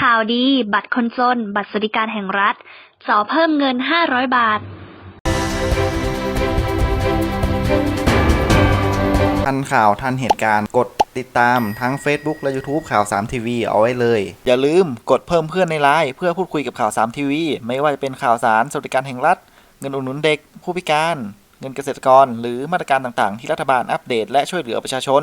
ข่าวดี บัตรคนจน บัตรสวัสดิการแห่งรัฐจ่อเพิ่มเงิน 500 บาททันข่าวทันเหตุการณ์กดติดตามทั้ง Facebook และ YouTube ข่าว 3 ทีวีเอาไว้เลย อย่าลืมกดเพิ่มเพื่อนในไลน์เพื่อพูดคุยกับข่าว 3 ทีวี ไม่ว่าจะเป็นข่าวสารสวัสดิการแห่งรัฐ เงินอุดหนุนเด็ก ผู้พิการ เงินเกษตรกร หรือมาตรการต่างๆ ที่รัฐบาลอัปเดตและช่วยเหลือประชาชน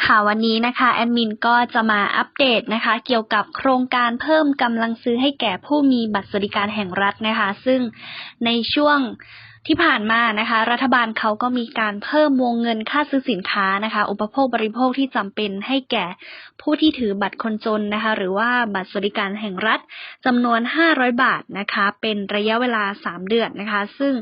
ค่ะวันนี้นะคะแอดมินก็จะมาอัปเดตนะคะ เกี่ยวกับโครงการเพิ่มกำลังซื้อให้แก่ผู้มีบัตรสวัสดิการแห่งรัฐนะคะ ซึ่งในช่วง ที่ผ่านมานะคะ รัฐบาลเขาก็มีการเพิ่มวงเงินค่าซื้อสินค้านะคะ อุปโภคบริโภคที่จำเป็นให้แก่ผู้ที่ถือบัตรคนจนนะคะ หรือว่าบัตรสวัสดิการแห่งรัฐจำนวน 500 บาทนะคะ เป็นระยะเวลา 3 เดือนนะคะ ซึ่ง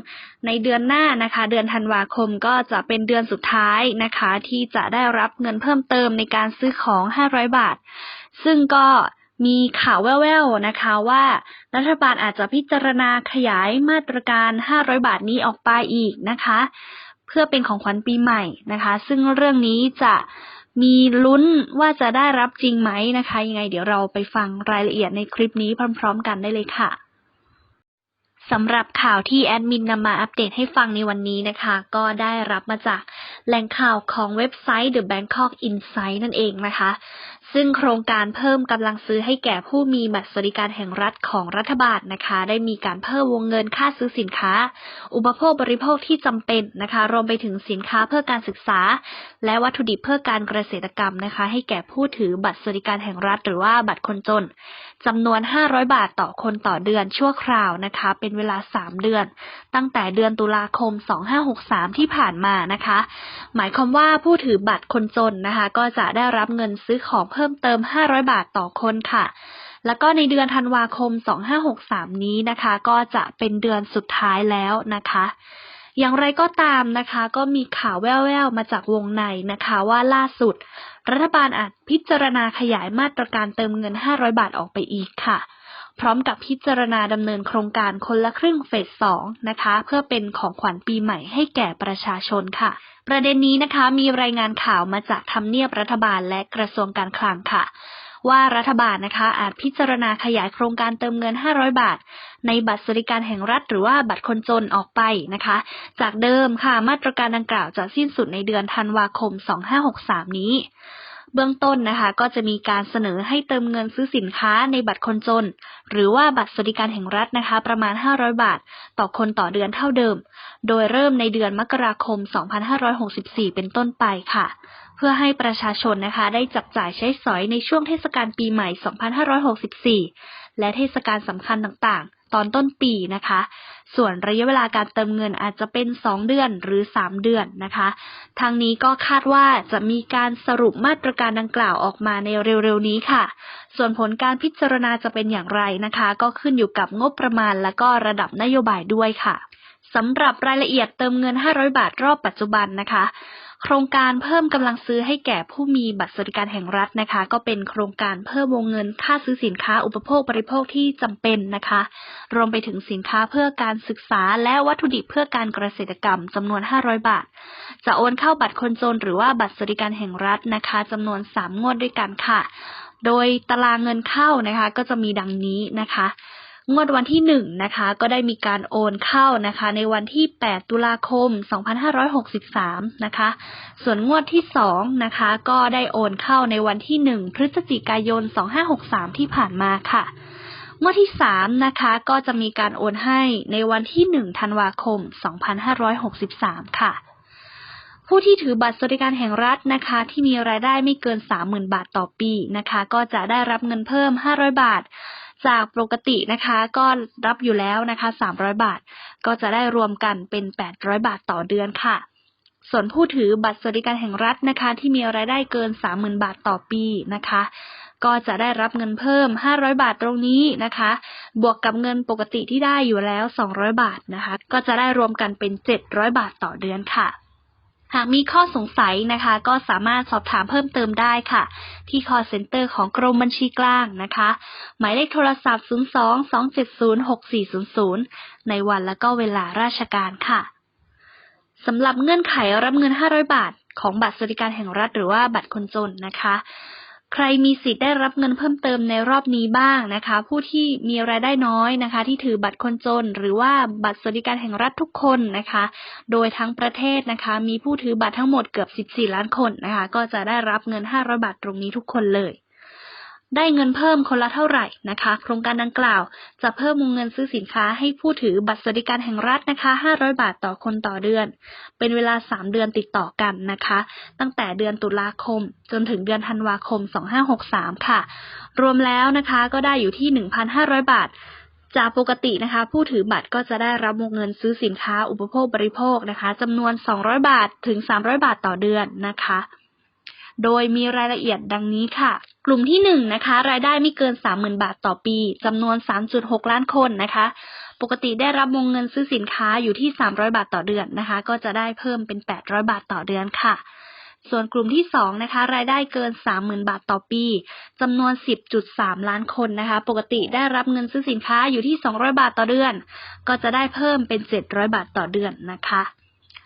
ในเดือนหน้านะคะ เดือนธันวาคมก็จะเป็นเดือนสุดท้ายนะคะ ที่จะได้รับเงินเพิ่มเติมในการซื้อของ 500 บาท ซึ่งก็ มีข่าวแว่วๆนะคะว่า รัฐบาลอาจจะพิจารณาขยายมาตรการ 500 บาทนี้ออกไปอีกนะคะ เพื่อเป็นของขวัญปีใหม่นะคะ ซึ่งเรื่องนี้จะมีลุ้นว่าจะได้รับจริงไหมนะคะ ยังไงเดี๋ยวเราไปฟังรายละเอียดในคลิปนี้พร้อม ๆ กันได้เลยค่ะ สำหรับข่าวที่แอดมินนำมาอัปเดตให้ฟังในวันนี้นะคะ ก็ได้รับมาจากแหล่งข่าวของเว็บไซต์ The Bangkok Insight นั่นเองนะคะ ซึ่งโครงการเพิ่มกำลังซื้อให้แก่ผู้มีบัตรสวัสดิการแห่งรัฐของรัฐบาลนะคะ ได้มีการเพิ่มวงเงินค่าซื้อสินค้า อุปโภคบริโภคที่จำเป็นนะคะ รวมไปถึงสินค้าเพื่อการศึกษา และวัตถุดิบเพื่อการเกษตรกรรมนะคะ ให้แก่ผู้ถือบัตรสวัสดิการแห่งรัฐ หรือว่าบัตรคนจน จำนวน 500 บาทต่อคนต่อเดือนชั่วคราวนะคะ เป็นเวลา 3 เดือน ตั้งแต่เดือนตุลาคม 2563 ที่ผ่านมานะคะ หมายความว่าผู้ถือบัตรคนจนนะคะ ก็จะได้รับเงินซื้อของเพิ่มเติม 500 บาทต่อคนค่ะแล้วก็ในเดือนธันวาคม 2563 นี้นะคะ ก็จะเป็นเดือนสุดท้ายแล้วนะคะ อย่างไรก็ตามนะคะ ก็มีข่าวแว่วๆมาจากวงในนะคะว่าล่าสุด รัฐบาลอาจพิจารณาขยายมาตรการเติมเงิน 500 บาทออกไปอีกค่ะ พร้อมกับพิจารณาดำเนินโครงการคนละครึ่งเฟสสองนะคะ เพื่อเป็นของขวัญปีใหม่ให้แก่ประชาชนค่ะ ประเด็นนี้นะคะมีรายงานข่าวมาจากทำเนียบรัฐบาลและกระทรวงการคลังค่ะ ว่ารัฐบาลนะคะ อาจพิจารณาขยายโครงการเติมเงิน 500 บาท ในบัตรสวัสดิการแห่งรัฐ หรือว่าบัตรคนจนออกไปนะคะ จากเดิมค่ะมาตรการดังกล่าวจะสิ้นสุดในเดือนธันวาคม 2563 นี้เบื้องต้นนะคะก็จะมีการเสนอให้เติมเงินซื้อสินค้าในบัตรคนจน หรือว่าบัตรสวัสดิการแห่งรัฐนะคะ ประมาณ 500 บาท ต่อคนต่อเดือนเท่าเดิม โดยเริ่มในเดือนมกราคม 2564 เป็นต้นไปค่ะ พื่อให้ประชาชนนะคะได้จับจ่ายใช้สอยในช่วงเทศกาลปีใหม่ 2564 และเทศกาลสำคัญต่างๆ ตอนต้นปีนะคะ ส่วนระยะเวลาการเติมเงินอาจจะเป็น 2 เดือนหรือ 3 เดือนนะคะ ทางนี้ก็คาดว่าจะมีการสรุปมาตรการดังกล่าวออกมาในเร็วๆนี้ค่ะ ส่วนผลการพิจารณาจะเป็นอย่างไรนะคะ ก็ขึ้นอยู่กับงบประมาณและก็ระดับนโยบายด้วยค่ะสำหรับรายละเอียดเติมเงิน 500 บาทรอบปัจจุบันนะคะ โครงการเพิ่มกำลังซื้อให้แก่ผู้มีบัตรสวัสดิการแห่งรัฐนะคะ ก็เป็นโครงการเพิ่มวงเงินค่าซื้อสินค้าอุปโภคบริโภคที่จำเป็นนะคะ รวมไปถึงสินค้าเพื่อการศึกษาและวัตถุดิบเพื่อการเกษตรกรรมจำนวน 500 บาท จะโอนเข้าบัตรคนจนหรือว่าบัตรสวัสดิการแห่งรัฐนะคะจำนวน 3 งวดด้วยกันค่ะ โดยตารางเงินเข้านะคะ ก็จะมีดังนี้นะคะ งวดวันที่หนึ่งนะคะก็ได้มีการโอนเข้านะคะ ในวันที่ 8 ตุลาคม 2563 นะคะ ส่วนงวดที่สองนะคะก็ได้โอนเข้าในวันที่ 1 พฤศจิกายน 2563 ที่ผ่านมาค่ะงวดที่สามนะคะก็จะมีการโอนให้ในวันที่1ธันวาคม 2563 ค่ะ ผู้ที่ถือบัตรสวัสดิการแห่งรัฐนะคะ ที่มีรายได้ไม่เกิน 30,000 บาทต่อปีนะคะ ก็จะได้รับเงินเพิ่ม 500 บาท จากปกตินะคะ ก็รับอยู่แล้วนะคะ 300 บาท ก็จะได้รวมกันเป็น 800 บาทต่อเดือนค่ะ ส่วนผู้ถือบัตรสวัสดิการแห่งรัฐนะคะ ที่มีรายได้เกิน 30,000 บาทต่อปีนะคะ ก็จะได้รับเงินเพิ่ม 500 บาทตรงนี้นะคะ บวกกับเงินปกติที่ได้อยู่แล้ว 200 บาทนะคะ ก็จะได้รวมกันเป็น 700 บาทต่อเดือนค่ะ หากมีข้อสงสัยนะคะ ก็สามารถสอบถามเพิ่มเติมได้ค่ะ ที่ call center ของกรมบัญชีกลางนะคะ หมายเลขโทรศัพท์ 02-270-6400 ในวันและก็เวลาราชการค่ะสำหรับเงื่อนไขรับเงิน 500 บาท ของบัตรสวัสดิการแห่งรัฐหรือว่าบัตรคนจนนะคะ ใครมีสิทธิ์ได้รับเงินเพิ่มเติมในรอบนี้บ้างนะคะ ผู้ที่มีรายได้น้อยนะคะ ที่ถือบัตรคนจน หรือว่าบัตรสวัสดิการแห่งรัฐทุกคนนะคะ โดยทั้งประเทศนะคะ มีผู้ถือบัตรทั้งหมดเกือบ 14 ล้านคนนะคะ ก็จะได้รับเงิน 500 บาทตรงนี้ทุกคนเลย ได้เงินเพิ่มคนละเท่าไหร่นะคะ โครงการดังกล่าว จะเพิ่มวงเงินซื้อสินค้าให้ผู้ถือบัตรสวัสดิการแห่งรัฐนะคะ 500 บาทต่อคนต่อเดือน เป็นเวลา 3 เดือนติดต่อกันนะคะ ตั้งแต่เดือนตุลาคม จนถึงเดือนธันวาคม 2563 ค่ะ รวมแล้วนะคะก็ได้อยู่ที่ 1,500 บาทจากปกตินะคะ ผู้ถือบัตรก็จะได้รับวงเงินซื้อสินค้าอุปโภคบริโภคนะคะจำนวน 200 บาทถึง 300 บาทต่อเดือนนะคะ โดยมีรายละเอียดดังนี้ค่ะ กลุ่มที่1นะคะรายได้ไม่เกิน 30,000 บาทต่อปีจำนวน 3.6 ล้านคนนะคะ ปกติได้รับวงเงินซื้อสินค้าอยู่ที่ 300 บาทต่อเดือนนะคะ ก็จะได้เพิ่มเป็น 800 บาทต่อเดือนค่ะ ส่วนกลุ่มที่2นะคะรายได้เกิน 30,000 บาทต่อปีจำนวน 10.3 ล้านคนนะคะ ปกติได้รับเงินซื้อสินค้าอยู่ที่ 200 บาทต่อเดือน ก็จะได้เพิ่มเป็น 700 บาทต่อเดือนนะคะ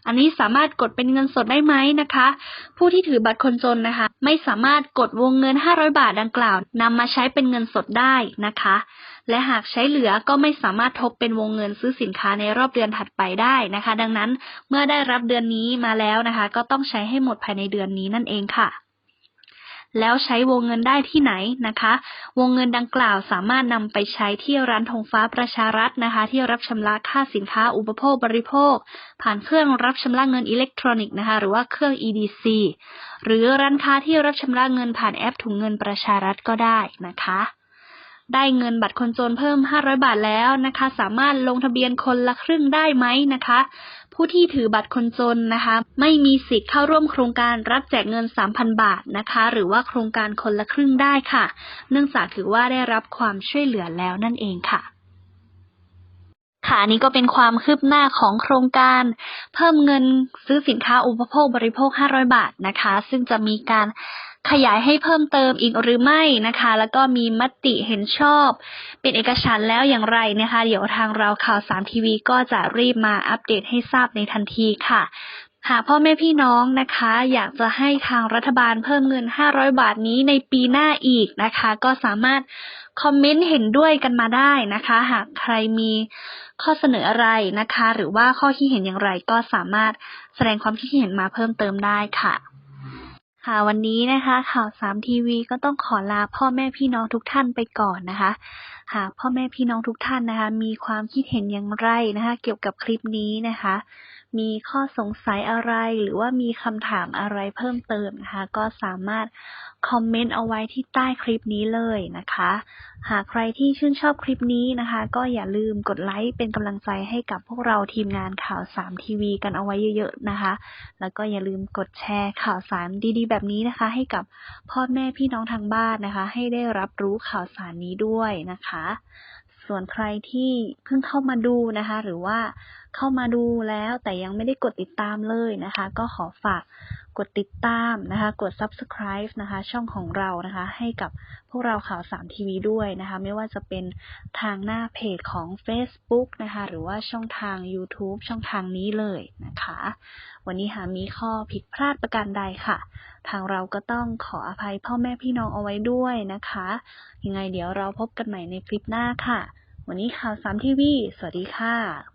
อันนี้สามารถกดเป็นเงินสดได้ไหมนะคะ ผู้ที่ถือบัตรคนจนนะคะ ไม่สามารถกดวงเงิน 500 บาทดังกล่าวนำมาใช้เป็นเงินสดได้นะคะ และหากใช้เหลือก็ไม่สามารถทบเป็นวงเงินซื้อสินค้าในรอบเดือนถัดไปได้นะคะ ดังนั้นเมื่อได้รับเดือนนี้มาแล้วนะคะ ก็ต้องใช้ให้หมดภายในเดือนนี้นั่นเองค่ะ แล้วใช้วงเงินได้ที่ไหนนะคะ วงเงินดังกล่าวสามารถนำไปใช้ที่ร้านธงฟ้าประชารัฐนะคะ ที่รับชำระค่าสินค้าอุปโภคบริโภค ผ่านเครื่องรับชำระเงินอิเล็กทรอนิกส์นะคะ หรือว่าเครื่อง EDC หรือร้านค้าที่รับชำระเงินผ่านแอปถุงเงินประชารัฐก็ได้นะคะได้เงินบัตรคนจนเพิ่ม 500 บาทแล้วนะคะ สามารถลงทะเบียนคนละครึ่งได้ไหมนะคะ ผู้ที่ถือบัตรคนจนนะคะ ไม่มีสิทธิ์เข้าร่วมโครงการรับแจกเงิน 3,000 บาทนะคะ หรือว่าโครงการคนละครึ่งได้ค่ะ เนื่องจากถือว่าได้รับความช่วยเหลือแล้วนั่นเองค่ะค่ะอันนี้ก็เป็นความคืบหน้าของโครงการ เพิ่มเงินซื้อสินค้าอุปโภคบริโภค 500 บาทนะคะ ซึ่งจะมีการ ขยายให้เพิ่มเติมอีกหรือไม่นะคะ แล้วก็มีมติเห็นชอบ เป็นเอกฉันแล้วอย่างไรนะคะ เดี๋ยวทางเราข่าวสามทีวีก็จะรีบมาอัปเดตให้ทราบในทันทีค่ะหากพ่อแม่พี่น้องนะคะ อยากจะให้ทางรัฐบาลเพิ่มเงิน 500 บาทนี้ในปีหน้าอีกนะคะ ก็สามารถคอมเมนต์เห็นด้วยกันมาได้นะคะ หากใครมีข้อเสนออะไรนะคะ หรือว่าข้อคิดเห็นอย่างไรก็สามารถแสดงความคิดเห็นมาเพิ่มเติมได้ค่ะ ค่ะวันนี้นะคะ ข่าวสามทีวีก็ต้องขอลาพ่อแม่พี่น้องทุกท่านไปก่อนนะคะ หากพ่อแม่พี่น้องทุกท่านนะคะ มีความคิดเห็นอย่างไรนะคะ เกี่ยวกับคลิปนี้นะคะ มีข้อสงสัยอะไร หรือว่ามีคำถามอะไรเพิ่มเติมนะคะ ก็สามารถคอมเมนต์เอาไว้ที่ใต้คลิปนี้เลยนะคะ หากใครที่ชื่นชอบคลิปนี้นะคะ ก็อย่าลืมกดไลค์เป็นกำลังใจให้กับพวกเราทีมงานข่าวสามทีวีกันเอาไว้เยอะๆนะคะ แล้วก็อย่าลืมกดแชร์ข่าวสารดีๆ แบบนี้นะคะ ให้กับพ่อแม่พี่น้องทางบ้านนะคะ ให้ได้รับรู้ข่าวสารนี้ด้วยนะคะ ส่วนใครที่เพิ่งเข้ามาดูนะคะ หรือว่าเข้ามาดูแล้วแต่ยังไม่ได้กดติดตามเลยนะคะ ก็ขอฝาก กดติดตามนะคะ กด subscribe นะคะ ช่องของเรานะคะ ให้กับพวกเราข่าวสามทีวีด้วยนะคะ ไม่ว่าจะเป็นทางหน้าเพจของ Facebook นะคะ หรือว่าช่องทาง YouTube ช่องทางนี้เลยนะคะ วันนี้หามีข้อผิดพลาดประการใดค่ะ ทางเราก็ต้องขออภัยพ่อแม่พี่น้องเอาไว้ด้วยนะคะ ยังไงเดี๋ยวเราพบกันใหม่ในคลิปหน้าค่ะ วันนี้ข่าวสามทีวีสวัสดีค่ะ